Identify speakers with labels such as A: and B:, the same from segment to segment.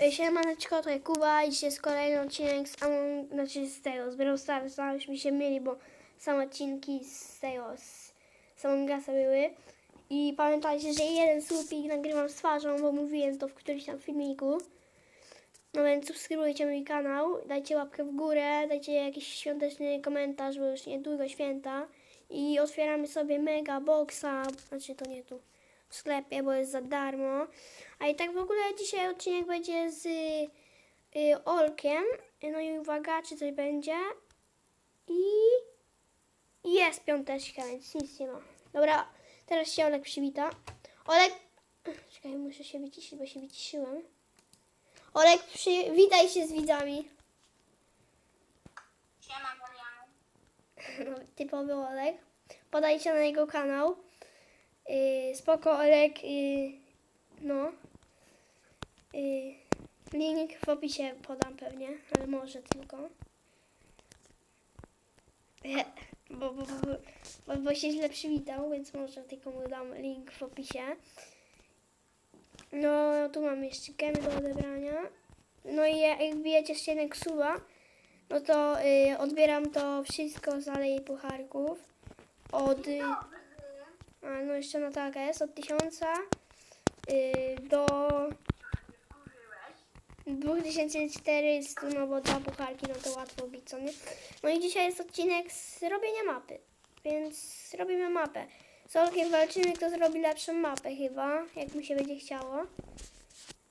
A: E, Siemaneczko, to Kuba i dzisiaj jest kolejny odcinek z Among, znaczy z tego, z Brawl Starsa, już mi się myli, bo same odcinki z tego, z, z Among Usa były. I pamiętajcie, że jeden słupik nagrywam z twarzą, bo mówiłem to w którymś tam filmiku. No więc subskrybujcie mój kanał, dajcie łapkę w górę, dajcie jakiś świąteczny komentarz, bo już niedługo święta. I otwieramy sobie mega boxa, znaczy to nie tu, w sklepie, bo jest za darmo. A i tak w ogóle dzisiaj odcinek będzie z y, Olkiem. No i uwaga, czy coś będzie. I jest piąteczka, więc nic nie ma. Dobra, teraz się Olek przywita. Olek, czekaj, muszę się wyciszyć, bo się wyciszyłem. Olek, przywitaj się z widzami.
B: Siema Marianu.
A: No, typowy Olek. Podajcie na jego kanał. Yy, spoko Olek. Yy, no. Yy, link w opisie podam pewnie, ale może tylko. Bo, bo, bo, bo, bo się źle przywitał, więc może tylko mu dam link w opisie. No, tu mam jeszcze gemy do odebrania. No i jak wbijecie jeszcze jeden suba, no to y, odbieram to wszystko z Alei Pucharków. Od, y, no jeszcze Natalka jest, od 1000 y, do 2400, no bo dwa pucharki, no to łatwo bić, co nie? No i dzisiaj jest odcinek z robienia mapy, więc robimy mapę. Z Olkiem walczymy, kto zrobi lepszą mapę chyba, jak mu się będzie chciało.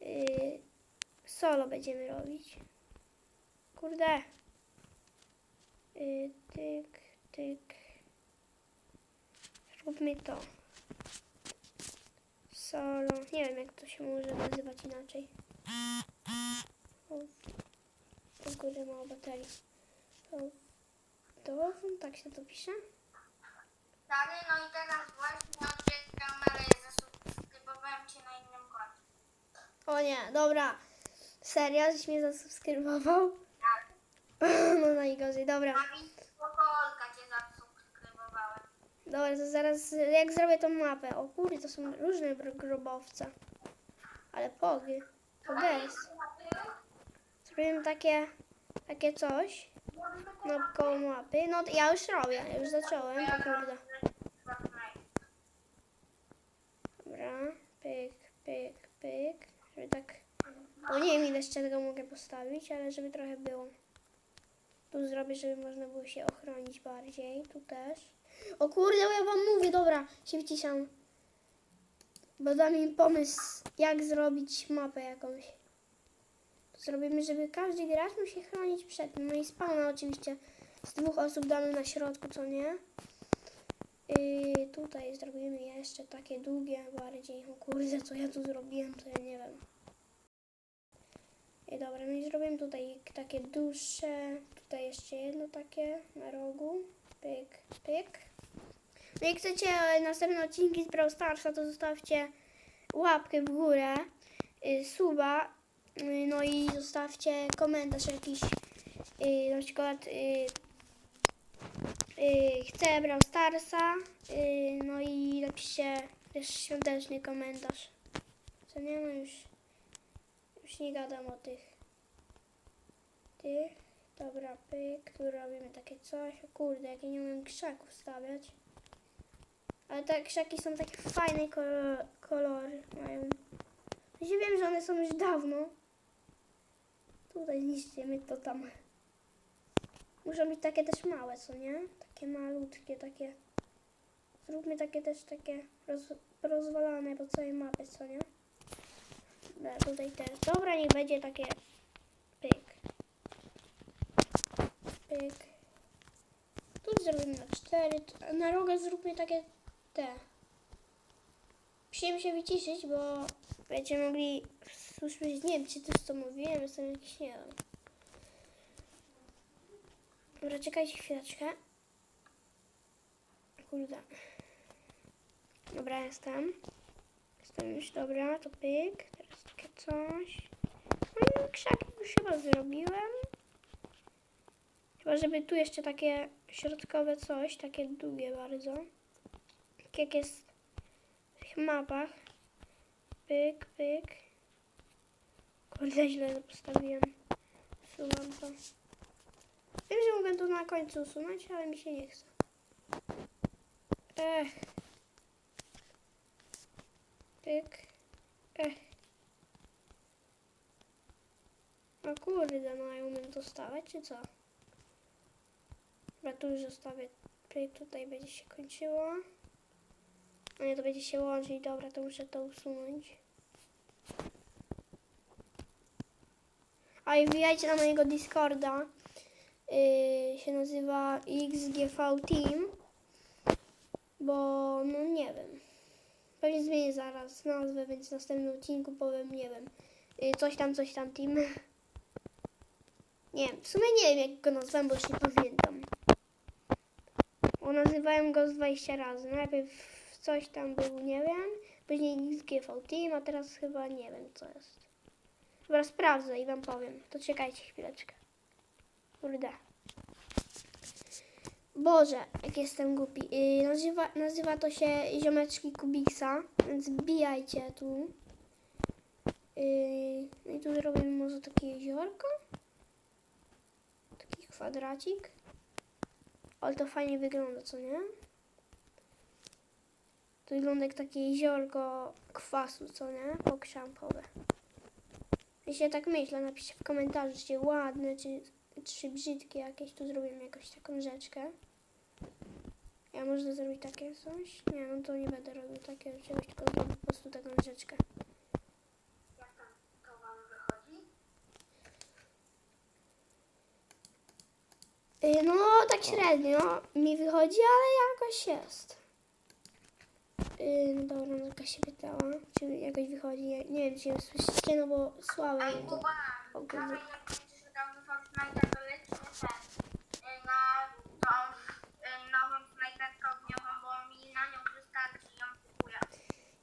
A: Y, solo będziemy robić. Kurde. Y, tyk, tyk. Róbmy to. Solo. Nie wiem, jak to się może nazywać inaczej. O, do góry mało baterii. To, to, tak się to pisze?
B: Dany, no i teraz właśnie odbieg kamerę zasubskrybowałem cię na innym koncie.
A: O nie, dobra. Serio, żeś mnie zasubskrybował?
B: Tak.
A: No najgorzej, dobra.
B: A mi Olka cię zasubskrybowałem.
A: Dobra, to zaraz jak zrobię tą mapę. O kurde, to są różne gro- grobowce. Ale pogy. To bez. Zrobimy takie, takie coś. No koło mapy. No ja już robię, ja już zacząłem. O kurde. Dobra, pyk, pyk, pyk. Żeby tak... No nie wiem ile jeszcze tego mogę postawić, ale żeby trochę było. Tu zrobię, żeby można było się ochronić bardziej. Tu też. O kurde, ja wam mówię, dobra, się wyciszam. Bo dam im pomysł, jak zrobić mapę jakąś. Zrobimy, żeby każdy gracz się chronić przed. No i spawna oczywiście z dwóch osób damy na środku, co nie? Yy, tutaj zrobimy jeszcze takie długie bardziej. O kurde, co ja tu zrobiłem, to ja nie wiem. I dobra, no i tutaj takie dłuższe. Tutaj jeszcze jedno takie na rogu. Pyk, pyk. No jak chcecie następne odcinki z Brawl Starsa, to zostawcie łapkę w górę, y, suba, y, no i zostawcie komentarz jakiś, y, na przykład chcę Brawl Starsa, no i napiszcie też świąteczny komentarz. Co nie ma już, już nie gadam o tych, tych. Dobra, pyk, tu robimy takie coś. O kurde, jak ja nie umiem krzaków stawiać. Ale te krzaki są takie fajne kolor, kolory mają. Ja wiem, że one są już dawno. Tutaj zniszczymy to tam. Muszą być takie też małe, co nie? Takie malutkie, takie. Zróbmy takie też takie roz, rozwalane po całej mapie, co nie? Dobra, tutaj też. Dobra, niech będzie takie pyk. Pyk. Tu zrobimy na cztery, na rogę zróbmy takie te. Musiałem się wyciszyć, bo będziecie mogli usłyszeć, nie wiem, czy też co mówiłem, jestem jakiś, nie wiem. Dobra, czekajcie chwileczkę. Kurde. Dobra, jestem. Jestem już, dobra, to pyk. Teraz takie coś. No krzaki już chyba zrobiłem. Chyba, żeby tu jeszcze takie środkowe coś, takie długie bardzo. Tak jak jest w tych mapach. Pyk, pyk. Kurde, źle postawiłem. Usuwam to. Wiem, że mogę to na końcu usunąć, ale mi się nie chce. Ech. Pyk. Ech. No kurde, no ja umiem to stawiać, czy co? Dobra, tu już zostawię. Tutaj będzie się kończyło. A nie, to będzie się łączyć. Dobra, to muszę to usunąć. A i wbijajcie na mojego Discorda. Yy, się nazywa XGV Team. Bo, no nie wiem. Pewnie zmienię zaraz nazwę, więc w następnym odcinku powiem, nie wiem. Yy, coś tam, coś tam team. Nie w sumie nie wiem jak go nazwałem, bo już nie pamiętam. Bo nazywałem go z 20 razy. Najpierw coś tam był, nie wiem. Później XGV Team, a teraz chyba nie wiem co jest. Dobra, sprawdzę i wam powiem. To czekajcie chwileczkę. Kurde. Boże, jak jestem głupi. Yy, nazywa, nazywa to się ziomeczki Kubiksa, więc wbijajcie tu. Yy, no i tu zrobimy może takie jeziorko. Taki kwadracik. Ale to fajnie wygląda, co nie? To wygląda jak takie jeziorko kwasu, co nie? Pokrzampowe. Jeśli tak myślę, napiszcie w komentarzu, czy ładne, czy, czy brzydkie jakieś. Tu zrobimy jakąś taką rzeczkę. Ja można zrobić takie coś? Nie, no to nie będę robił takiego czegoś, tylko zrobię po prostu taką rzeczkę.
B: Jak tam to wam wychodzi?
A: Yy, No, tak średnio mi wychodzi, ale jakoś jest. Yy, no dobra, Nurka się pytała, czy jakoś wychodzi. Nie, nie wiem, czy ją słyszycie, no bo słabe
B: Ej,
A: to.
B: Kuba,
A: O kurde.
B: dawaj jak będziesz grał w Fortnite'a, to lecimy ten, y, na tą y, nową snajperkę ogniową, bo mi na nią wystarczy, ją kupuję.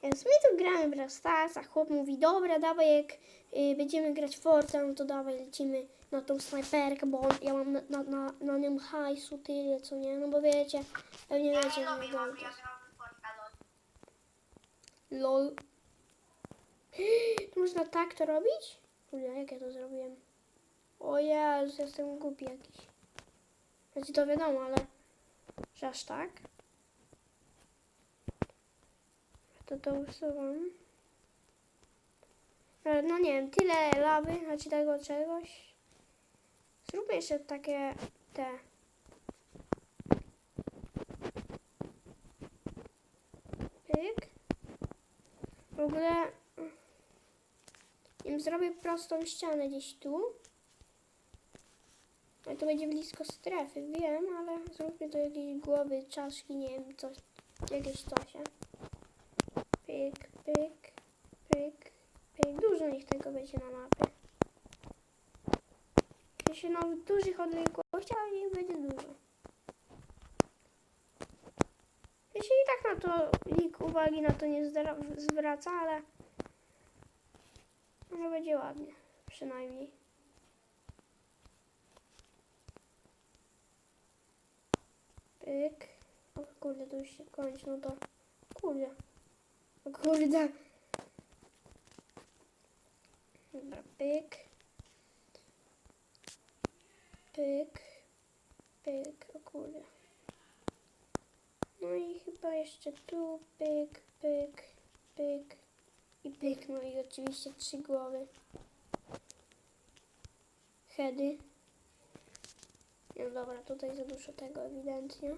A: Jak my tu gramy w Brawl Stars, a chłop mówi, dobra, dawaj, jak y, będziemy grać w Forza, no to dawaj, lecimy na tą snajperkę, bo on, ja mam na, na, na, na nią hajsu tyle, co nie, no bo wiecie, pewnie
B: Ja
A: wiecie, że
B: lubię
A: gram
B: mowy, ja
A: też. LOL. To można tak to robić? Kurde, jak ja to zrobiłem? O Jezus, jestem głupi jakiś. Znaczy to wiadomo, ale że aż tak? To to usuwam. Ale No nie wiem, tyle lawy, znaczy tego czegoś. Zróbmy jeszcze takie te. Pyk. W ogóle im zrobię prostą ścianę gdzieś tu. Ale to będzie blisko strefy, wiem, ale zróbmy to jakieś głowy, czaszki, nie wiem, coś, jakieś coś. Pyk, pyk, pyk, pyk. Dużo niech tego będzie na mapie. Ja się dużych odległościach, ale niech będzie dużo. Ja się i tak na to nikt uwagi na to nie zwraca, ale może będzie ładnie, przynajmniej. Pyk. O kurde, to już się kończy, no to kurde. O kurde. Dobra, pyk. Pyk. Pyk, o kurde. No i chyba jeszcze tu pyk, pyk, pyk i pyk. No i oczywiście trzy głowy. Hedy. No dobra, tutaj za dużo tego ewidentnie.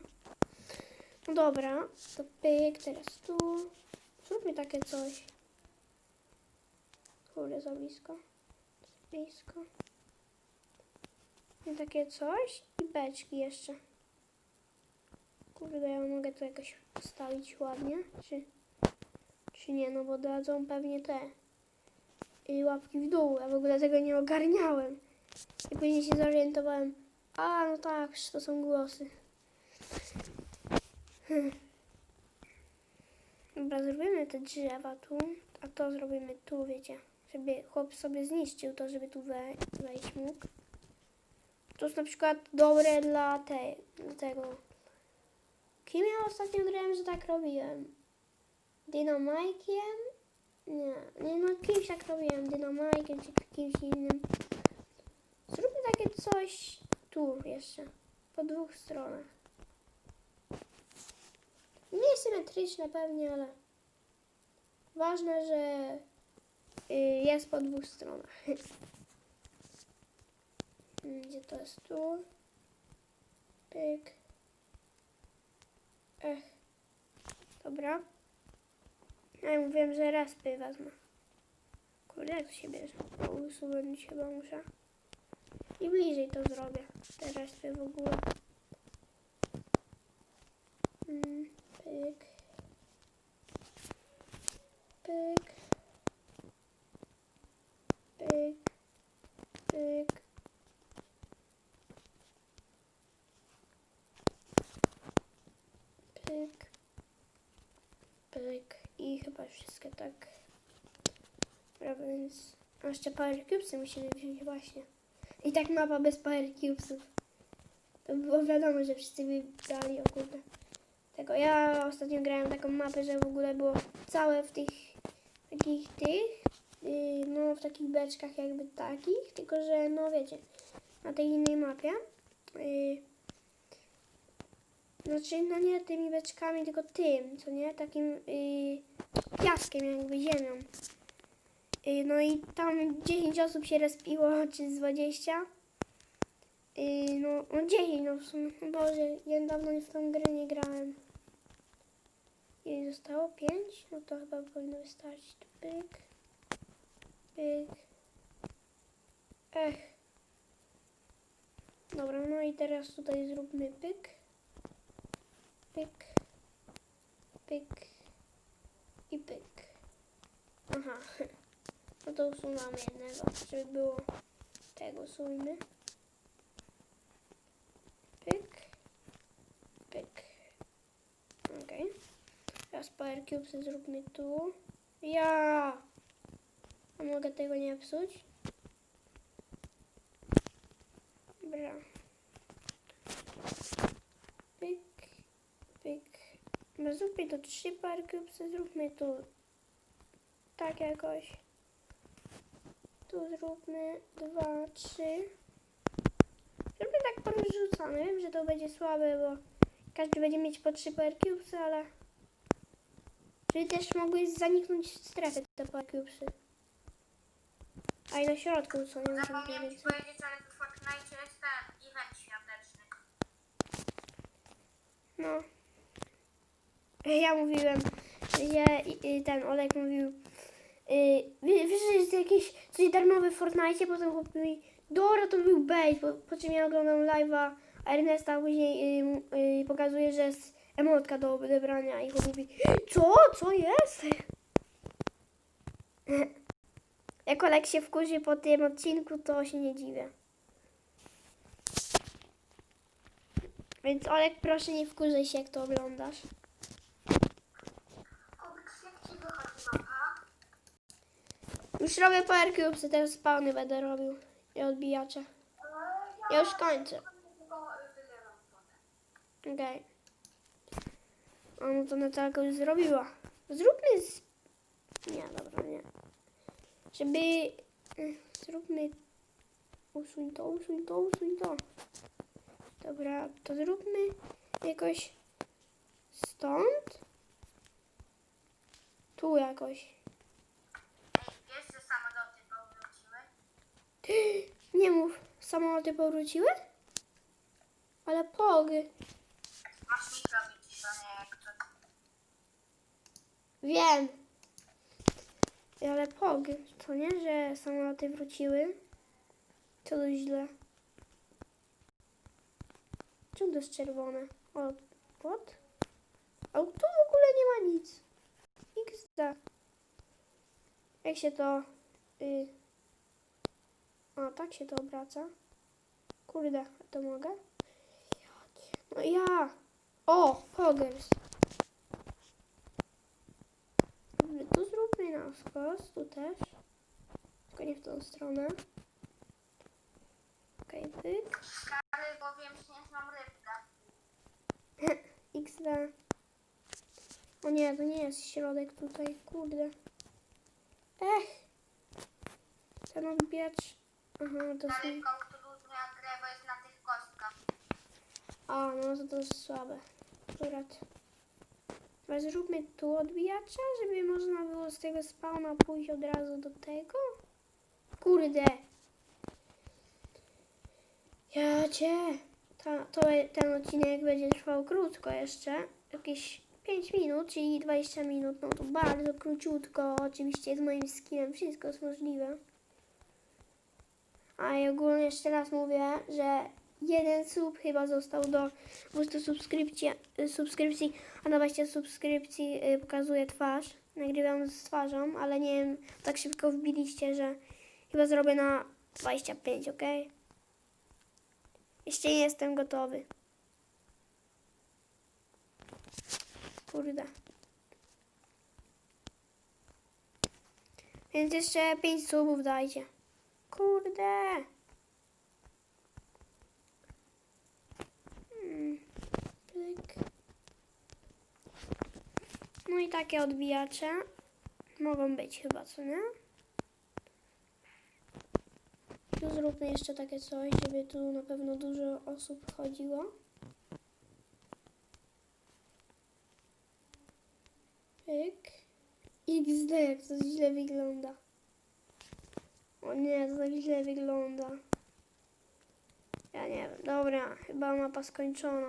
A: No dobra, to pyk, teraz tu. Zróbmy takie coś. Kurde, za blisko. Za blisko. I takie coś i beczki jeszcze. Kurde, ja mogę to jakoś postawić ładnie, czy, czy nie, no bo dadzą pewnie te y, łapki w dół, ja w ogóle tego nie ogarniałem. I później się zorientowałem, a no tak, to są głosy. Dobra, zrobimy te drzewa tu, a to zrobimy tu, wiecie, żeby chłop sobie zniszczył to, żeby tu we, wejść mógł. To jest na przykład dobre dla, te, dla tego. Kim ja ostatnio grałem, że tak robiłem? Dynamajkiem Nie, nie no kimś tak robiłem, dynamajkiem czy kimś innym. Zróbmy takie coś tu jeszcze, po dwóch stronach. Nie symetryczne pewnie, ale ważne, że y, jest po dwóch stronach. Mm, Gdzie to jest tu? Pyk. Ech. Dobra. Ja mówiłem, że respy wezmę. Kurde, jak to się bierze? No, usunąć chyba muszę. I bliżej to zrobię. Te respy w ogóle. Mm. Pyk. Pyk. Pyk. Pyk. I chyba wszystkie tak. Dobra, więc... A jeszcze Power Cubesy musimy wziąć właśnie. I tak mapa bez Power Cubesów. To było wiadomo, że wszyscy by dali, o. Tego, ja ostatnio grałem taką mapę, że w ogóle było całe w tych takich tych, yy, no w takich beczkach jakby takich, tylko że no wiecie, na tej innej mapie. Yy, znaczy, no nie tymi beczkami, tylko tym, co nie? Takim yy, piaskiem, jakby ziemią. Yy, no i tam 10 osób się respiło, czy z 20. Yy, no, no 10, no w sumie, Boże, ja dawno w tą grę nie grałem. Ile zostało? 5? No to chyba powinno wystarczyć. Pyk, pyk. Ech. Dobra, no i teraz tutaj zróbmy pyk. Pyk. Pyk. I pyk. Aha. No to usunąłem jednego, żeby było tego usuńmy. Pyk. Pyk. Okej. Teraz Power Cubesy zróbmy tu. Ja! A mogę tego nie psuć? Dobra. Pyk, pyk. Zróbmy tu trzy Power Cubesy, zróbmy tu tak jakoś. Tu zróbmy dwa, trzy. Zróbmy tak porozrzucane. Wiem, że to będzie słabe, bo każdy będzie mieć po trzy Power Cubesy, ale... Czyli też mogły zaniknąć w strefie te Power Cubesy. A i na środku co nie
B: Zapomniałem ci
A: powiedzieć,
B: ale w Fortnite jest ten event świąteczny.
A: No. Ja mówiłem, i ten Olek mówił, yy, wie- wiesz, że jest jakieś coś darmowe w Fortnite, potem chłop mówi, dobra, to był bait, po, po czym ja oglądam live'a Ernesta, później yy, yy, pokazuje, że jest emotka do odebrania i chłop co? Co jest? Jak Olek się wkurzy po tym odcinku, to się nie dziwię. Więc Olek, proszę nie wkurzaj się, jak to oglądasz.
B: Kubiks, jak ci wychodzi mapa?
A: Już robię power cubesy, teraz spawny będę robił. I odbijacze. Ja już kończę. Okej. O, no to Natalka już zrobiła. Zróbmy z... Nie, dobra, nie. Żeby... Zróbmy... Usuń to, usuń to, usuń to. Dobra, to zróbmy jakoś stąd. Tu jakoś.
B: Ej, wiesz, że samoloty powróciły?
A: Nie mów, samoloty powróciły? Ale
B: to.
A: Wiem. Ale pog, to nie, że samoloty wróciły. Co to źle. Czemu to jest czerwone? O, what? A tu w ogóle nie ma nic. XD. Jak się to... Y... Tak się to obraca. Kurde, to mogę? No ja! O, pogers. Tu zróbmy na skos, tu też. Tylko nie w tą stronę. Okej, pyk.
B: Stary, bo wiem, śnieżną rybkę.
A: XD. O nie, to nie jest środek tutaj, kurde. Ech. Ten odbierz. Aha, to są...
B: utrudnia grę, bo jest na tych kostkach.
A: A, no to to jest słabe. Akurat. Ale zróbmy tu odbijacza, żeby można było z tego spawna pójść od razu do tego. Kurde. Ja cię. Ta, to, ten odcinek będzie trwał krótko jeszcze. Jakieś 5 minut, czyli 20 minut. No to bardzo króciutko. Oczywiście z moim skinem wszystko jest możliwe. A i ogólnie jeszcze raz mówię, że jeden sub chyba został do 200 subskrypcji, subskrypcji a na 20 subskrypcji y, pokazuje twarz. Nagrywam z twarzą, ale nie wiem, tak szybko wbiliście, że chyba zrobię na 25, ok? Jeszcze nie jestem gotowy. Kurde. Więc jeszcze 5 subów dajcie. Kurde. Mm, Pyk. No i takie odbijacze mogą być chyba, co nie? Tu zróbmy jeszcze takie coś, żeby tu na pewno dużo osób chodziło. Pyk. XD, jak to źle wygląda. O nie, to tak źle wygląda. Ja nie wiem. Dobra, chyba mapa skończona.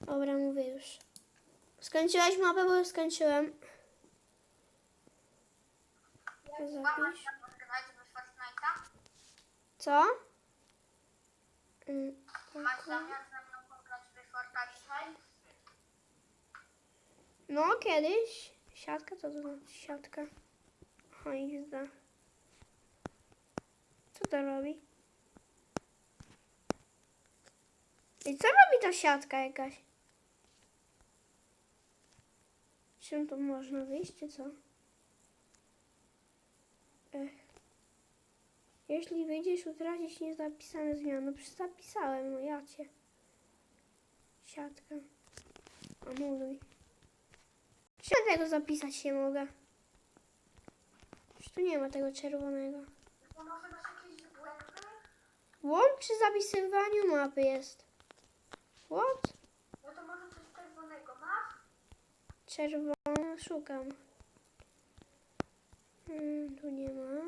A: Dobra, mówię już. Skończyłaś mapę, bo już skończyłem. Zapisz. Co? Mm,
B: Masz
A: tak.
B: zamiar ze mną pograć w Fortnite?
A: No, kiedyś. Siatka? Co to znaczy siatka? O, XD. Co to robi? I co robi ta siatka jakaś? Czym tu można wyjść, czy co? Ech. Jeśli wyjdziesz, utracisz niezapisane zmiany. No przecież zapisałem, no ja cię. Siatka. Anuluj. Czy tego zapisać się mogę? Czy tu nie ma tego czerwonego?
B: To może masz jakieś błędy?
A: Łącz przy zapisywaniu mapy jest. What?
B: No to może coś czerwonego masz?
A: Czerwone szukam. Hmm, tu nie ma.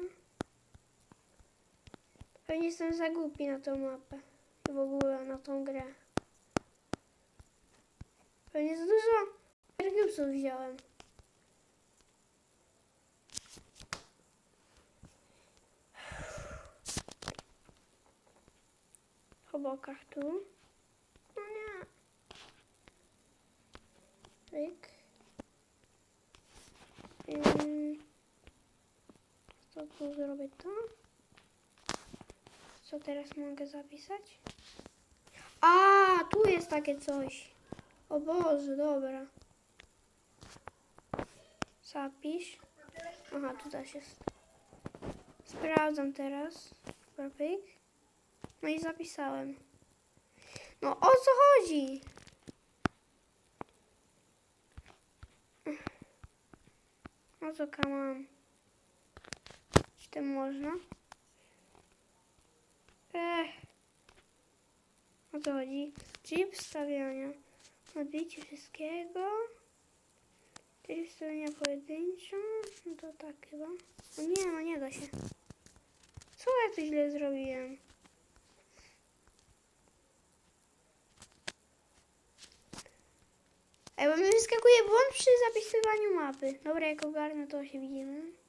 A: Pewnie jestem za głupi na tą mapę. I w ogóle na tą grę. Pewnie za dużo Ergipsów wziąłem. Bokach tu. No nie. Ym, Co tu zrobię to? Co teraz mogę zapisać? A, tu jest takie coś. O Boże, dobra. Zapisz. Aha, tu też jest. Sprawdzam teraz. Pyk. No i zapisałem. No o co chodzi? No co kam Czy to można? Ech. O co chodzi? Tryb wstawiania. Odbicie wszystkiego. Tryb wstawiania pojedynczo. No to tak chyba. O nie, no nie da się. Co ja tu źle zrobiłem? Ej, bo mi wyskakuje błąd przy zapisywaniu mapy. Dobra, jak ogarnę, to się widzimy.